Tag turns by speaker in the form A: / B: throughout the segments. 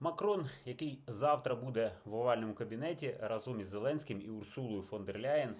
A: Макрон, який завтра буде в овальному кабінеті разом із Зеленським і Урсулою фон дер Ляєн,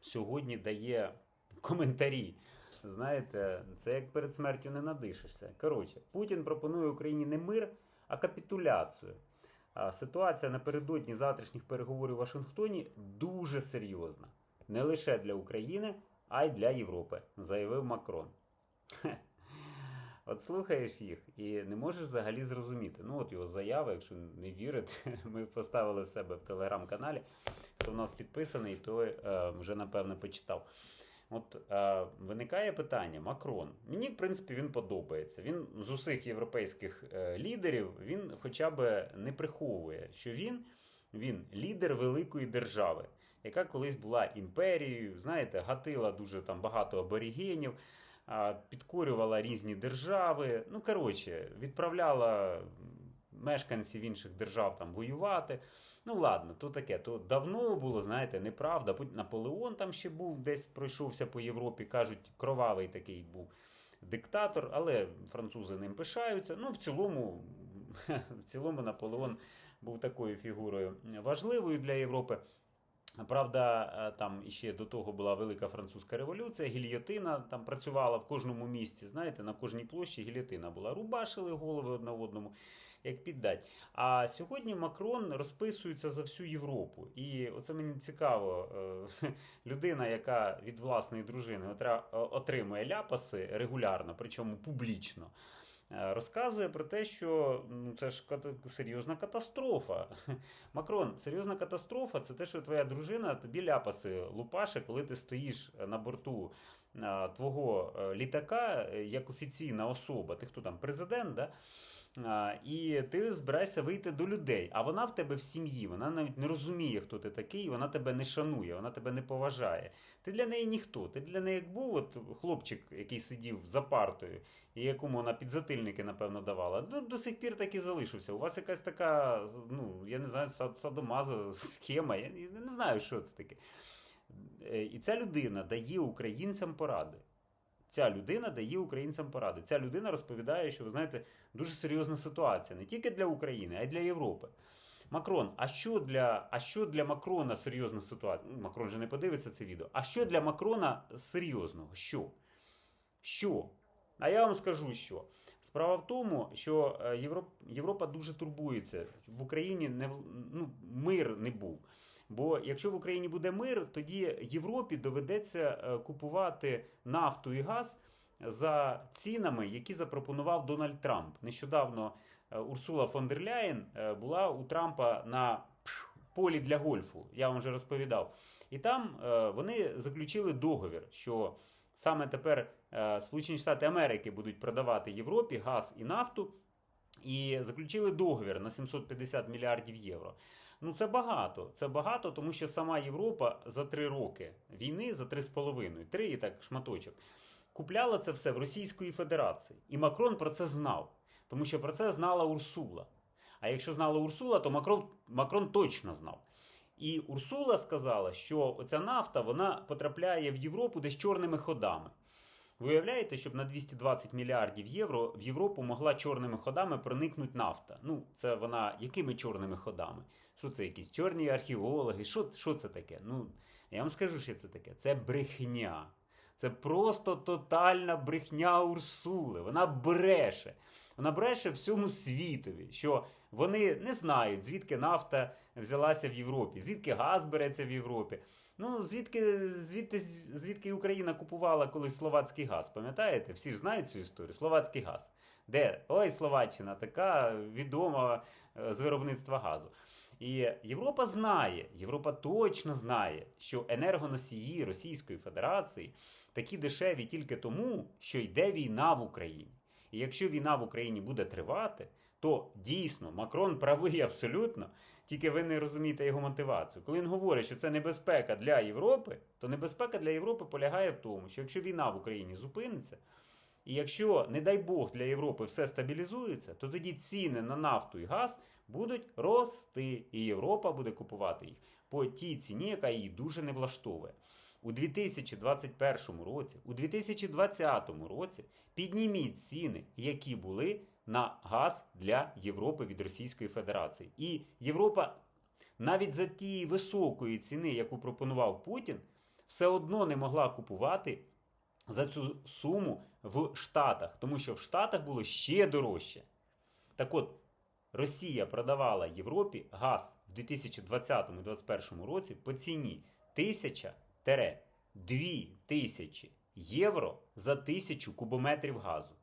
A: сьогодні дає коментарі. Знаєте, це як перед смертю не надишишся. Коротше, Путін пропонує Україні не мир, а капітуляцію. Ситуація напередодні завтрашніх переговорів у Вашингтоні дуже серйозна. Не лише для України, а й для Європи, заявив Макрон. Хе. От слухаєш їх і не можеш взагалі зрозуміти. Ну, от його заява, якщо не вірите, ми поставили в себе в телеграм-каналі. Хто в нас підписаний, той е, вже напевно почитав. От е, виникає питання: Макрон. Мені, в принципі, він подобається. Він з усіх європейських е, лідерів він хоча б не приховує, що він, він лідер великої держави, яка колись була імперією, знаєте, гатила дуже там багато аборігенів, підкорювала різні держави. Ну, коротше, відправляла мешканців інших держав там воювати. Ну, ладно, то таке. То давно було, знаєте, неправда. Наполеон там ще був, десь пройшовся по Європі. Кажуть, кровавий такий був диктатор, але французи ним пишаються. Ну, в цілому, в цілому Наполеон був такою фігурою важливою для Європи. Правда, е, там іще до того була велика французька революція, гільйотина там працювала в кожному місті. Знаєте, на кожній площі гільйотина була. Рубашили голови одне одному, як піддать. А сьогодні Макрон розписується за всю Європу. І оце мені цікаво. е, Людина, яка від власної дружини отримує ляпаси регулярно, причому публічно. Е, Розказує про те, що ну це ж серйозна катастрофа. Макрон, серйозна катастрофа це те, що твоя дружина тобі ляпаси лупаше, коли ти стоїш на борту а, твого е, літака е, як офіційна особа. Ти хто там, президент, да? І ти збираєшся вийти до людей, а вона в тебе в сім'ї, вона навіть не розуміє, хто ти такий, вона тебе не шанує, вона тебе не поважає. Ти для неї ніхто. Ти для неї як був от хлопчик, який сидів за партою, і якому вона підзатильники, напевно, давала. Ну, до сих пір так і залишився. У вас якась така, ну, я не знаю, сад- садомазо схема, я не- знаю, що це таке. Е, І ця людина дає українцям поради. Ця людина дає українцям поради. Ця людина розповідає, що ви знаєте, дуже серйозна ситуація не тільки для України, а й для Європи. Макрон, а що для, а що для Макрона серйозна ситуація? Ну, Макрон же не подивиться це відео. А що для Макрона серйозного? Що? Що? А я вам скажу, що справа в тому, що е, Європ, Європа дуже турбується. В Україні не ну, мир не був. Бо якщо в Україні буде мир, тоді Європі доведеться е, купувати нафту і газ за цінами, які запропонував Дональд Трамп. Нещодавно е, Урсула фон дер Ляєн е, була у Трампа на полі для гольфу. Я вам вже розповідав. І там вони заключили договір, що саме тепер Сполучені Штати Америки будуть продавати Європі газ і нафту. І заключили договір на 750 мільярдів євро. Ну це багато. Це багато, тому що сама Європа за три роки війни, за три з половиною, три і так шматочок, купляла це все в Російської Федерації. І Макрон про це знав, тому що про це знала Урсула. А якщо знала Урсула, то Макрон, Макрон точно знав. І Урсула сказала, що оця нафта вона потрапляє в Європу десь чорними ходами. Ви уявляєте, щоб на 220 мільярдів євро в Європу могла чорними ходами проникнути нафта? Ну, це вона якими чорними ходами? Що це якісь чорні археологи? Що, що це таке? Ну, я вам скажу, що це таке. Це брехня. Це просто тотальна брехня Урсули. Вона бреше. Вона бреше всьому світові, що вони не знають, звідки нафта взялася в Європі, звідки газ береться в Європі. Ну, звідки, звідти, звідки Україна купувала колись словацький газ, пам'ятаєте? Всі ж знають цю історію. Словацький газ. Де? Ой, Словаччина, така відома е, з виробництва газу. І Європа знає, Європа точно знає, що енергоносії Російської Федерації такі дешеві тільки тому, що йде війна в Україні. І якщо війна в Україні буде тривати, то дійсно Макрон правий абсолютно, тільки ви не розумієте його мотивацію. Коли він говорить, що це небезпека для Європи, то небезпека для Європи полягає в тому, що якщо війна в Україні зупиниться, і якщо, не дай Бог, для Європи все стабілізується, то тоді ціни на нафту і газ будуть рости, і Європа буде купувати їх по тій ціні, яка її дуже не влаштовує. У 2021 році, у 2020 році підніміть ціни, які були на газ для Європи від Російської Федерації. І Європа навіть за тієї високої ціни, яку пропонував Путін, все одно не могла купувати за цю суму в Штатах, тому що в Штатах було ще дорожче. Так от, Росія продавала Європі газ в 2020-2021 році по ціні 1000-2000 євро за 1000 кубометрів газу.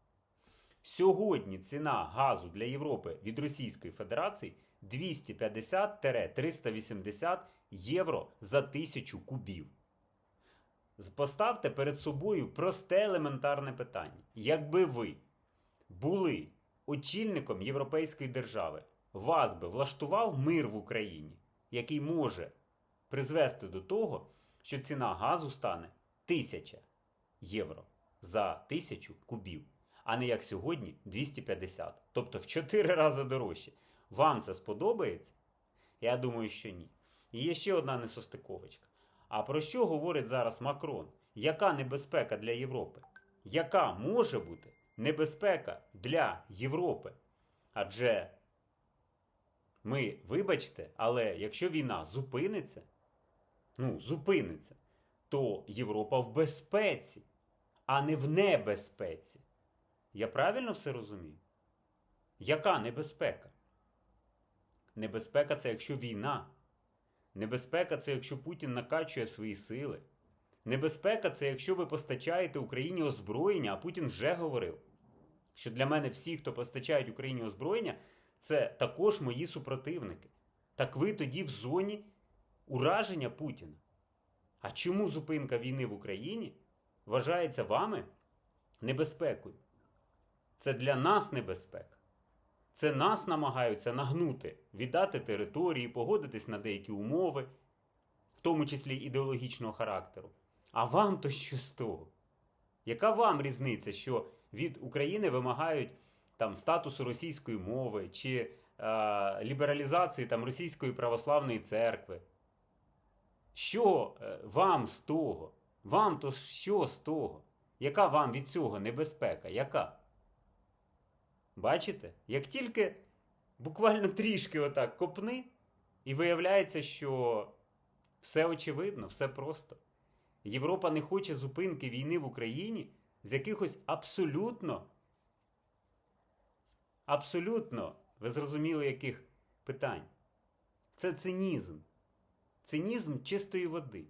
A: Сьогодні ціна газу для Європи від Російської Федерації 250-380 євро за 1000 кубів. Поставте перед собою просте елементарне питання. Якби ви були очільником європейської держави, вас би влаштував мир в Україні, який може призвести до того, що ціна газу стане 1000 євро за 1000 кубів, а не як сьогодні 250, тобто в 4 рази дорожче. Вам це сподобається? Я думаю, що ні. І є ще одна несостиковочка. А про що говорить зараз Макрон? Яка небезпека для Європи? Яка може бути небезпека для Європи? Адже ми, вибачте, але якщо війна зупиниться, ну, зупиниться, то Європа в безпеці, а не в небезпеці. Я правильно все розумію? Яка небезпека? Небезпека це якщо війна. Небезпека це якщо Путін накачує свої сили. Небезпека це якщо ви постачаєте Україні озброєння, а Путін вже говорив, що для мене всі, хто постачають Україні озброєння, це також мої супротивники. Так ви тоді в зоні ураження Путіна. А чому зупинка війни в Україні вважається вами небезпекою? Це для нас небезпека. Це нас намагаються нагнути, віддати території, погодитись на деякі умови, в тому числі ідеологічного характеру. А вам то що з того? Яка вам різниця, що від України вимагають там статусу російської мови чи е, лібералізації там російської православної церкви? Що е, вам з того? Вам то що з того? Яка вам від цього небезпека? Яка? Бачите? Як тільки буквально трішки отак копни, і виявляється, що все очевидно, все просто. Європа не хоче зупинки війни в Україні з якихось абсолютно, абсолютно, ви зрозуміли, яких питань. Це цинізм. Цинізм чистої води.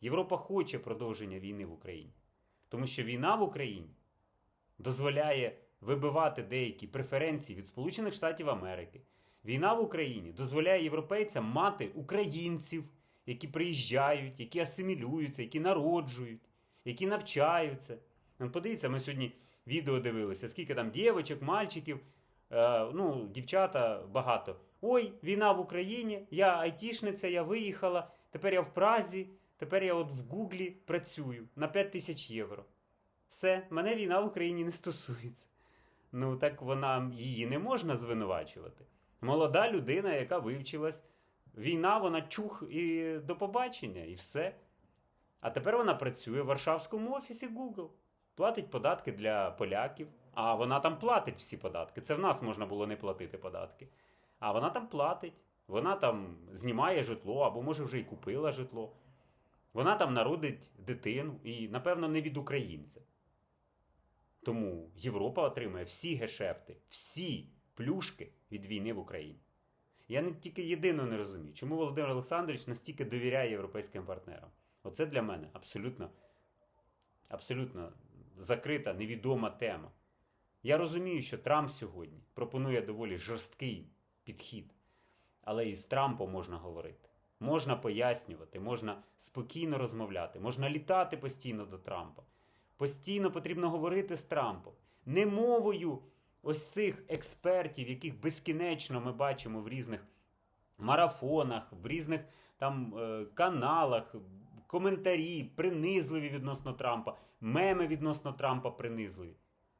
A: Європа хоче продовження війни в Україні. Тому що війна в Україні дозволяє вибивати деякі преференції від Сполучених Штатів Америки. Війна в Україні дозволяє європейцям мати українців, які приїжджають, які асимілюються, які народжують, які навчаються. Подивіться, ми сьогодні відео дивилися, скільки там дівочок, мальчиків, е, ну, дівчата багато. Ой, війна в Україні, я айтішниця, я виїхала, тепер я в Празі, тепер я от в Гуглі працюю на 5 тисяч євро. Все, мене війна в Україні не стосується. Ну, так вона її не можна звинувачувати. Молода людина, яка вивчилась, війна, вона чух і до побачення, і все. А тепер вона працює в Варшавському офісі Google, платить податки для поляків. А вона там платить всі податки. Це в нас можна було не платити податки. А вона там платить, вона там знімає житло, або, може, вже й купила житло. Вона там народить дитину і, напевно, не від українця. Тому Європа отримує всі гешефти, всі плюшки від війни в Україні. Я не тільки єдино не розумію, чому Володимир Олександрович настільки довіряє європейським партнерам. Оце для мене абсолютно, абсолютно закрита, невідома тема. Я розумію, що Трамп сьогодні пропонує доволі жорсткий підхід, але і з Трампом можна говорити. Можна пояснювати, можна спокійно розмовляти, можна літати постійно до Трампа. Постійно потрібно говорити з Трампом. Не мовою ось цих експертів, яких безкінечно ми бачимо в різних марафонах, в різних там е, каналах, коментарі, принизливі відносно Трампа, меми відносно Трампа принизливі.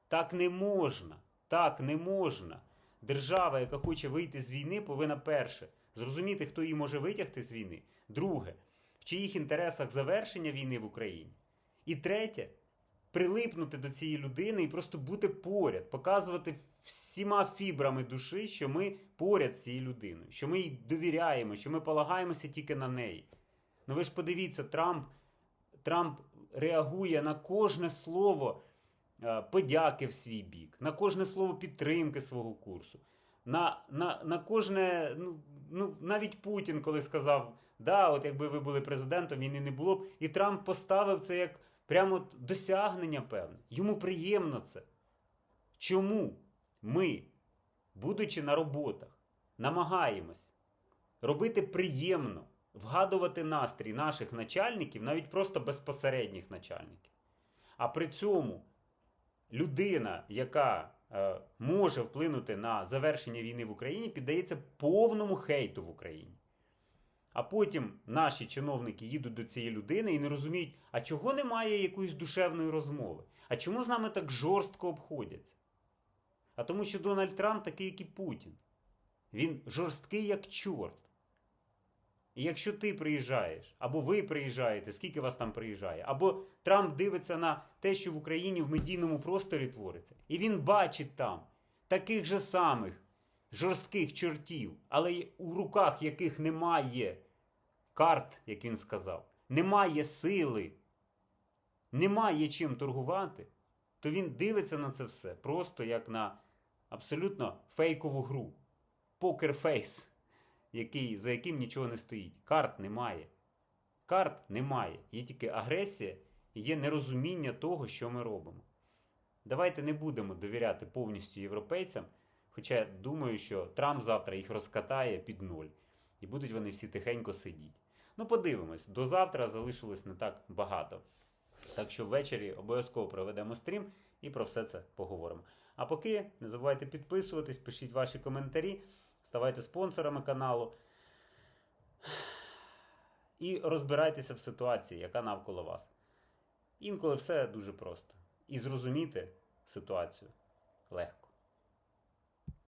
A: Так не можна. Так не можна. Держава, яка хоче вийти з війни, повинна перше зрозуміти, хто її може витягти з війни. Друге, в чиїх інтересах завершення війни в Україні. І третє прилипнути до цієї людини і просто бути поряд, показувати всіма фібрами душі, що ми поряд з цією людиною, що ми їй довіряємо, що ми полагаємося тільки на неї. Ну ви ж подивіться, Трамп, Трамп реагує на кожне слово е, подяки в свій бік, на кожне слово підтримки свого курсу. На, на, на кожне, ну, ну навіть Путін, коли сказав, да, от якби ви були президентом, війни не було б. І Трамп поставив це як прямо досягнення певне. Йому приємно це. Чому ми, будучи на роботах, намагаємось робити приємно, вгадувати настрій наших начальників, навіть просто безпосередніх начальників. А при цьому людина, яка е, може вплинути на завершення війни в Україні, піддається повному хейту в Україні. А потім наші чиновники їдуть до цієї людини і не розуміють, а чого немає якоїсь душевної розмови? А чому з нами так жорстко обходяться? А тому, що Дональд Трамп такий, як і Путін. Він жорсткий, як чорт. І якщо ти приїжджаєш, або ви приїжджаєте, скільки вас там приїжджає, або Трамп дивиться на те, що в Україні в медійному просторі твориться, і він бачить там таких же самих жорстких чортів, але у руках яких немає карт, як він сказав, немає сили, немає чим торгувати, то він дивиться на це все просто як на абсолютно фейкову гру. Покерфейс, який, за яким нічого не стоїть. Карт немає. Карт немає. Є тільки агресія і є нерозуміння того, що ми робимо. Давайте не будемо довіряти повністю європейцям, хоча я думаю, що Трамп завтра їх розкатає під ноль. І будуть вони всі тихенько сидіти. Ну, подивимось, до завтра залишилось не так багато. Так що ввечері обов'язково проведемо стрім і про все це поговоримо. А поки не забувайте підписуватись, пишіть ваші коментарі, ставайте спонсорами каналу і розбирайтеся в ситуації, яка навколо вас. Інколи все дуже просто. І зрозуміти ситуацію легко.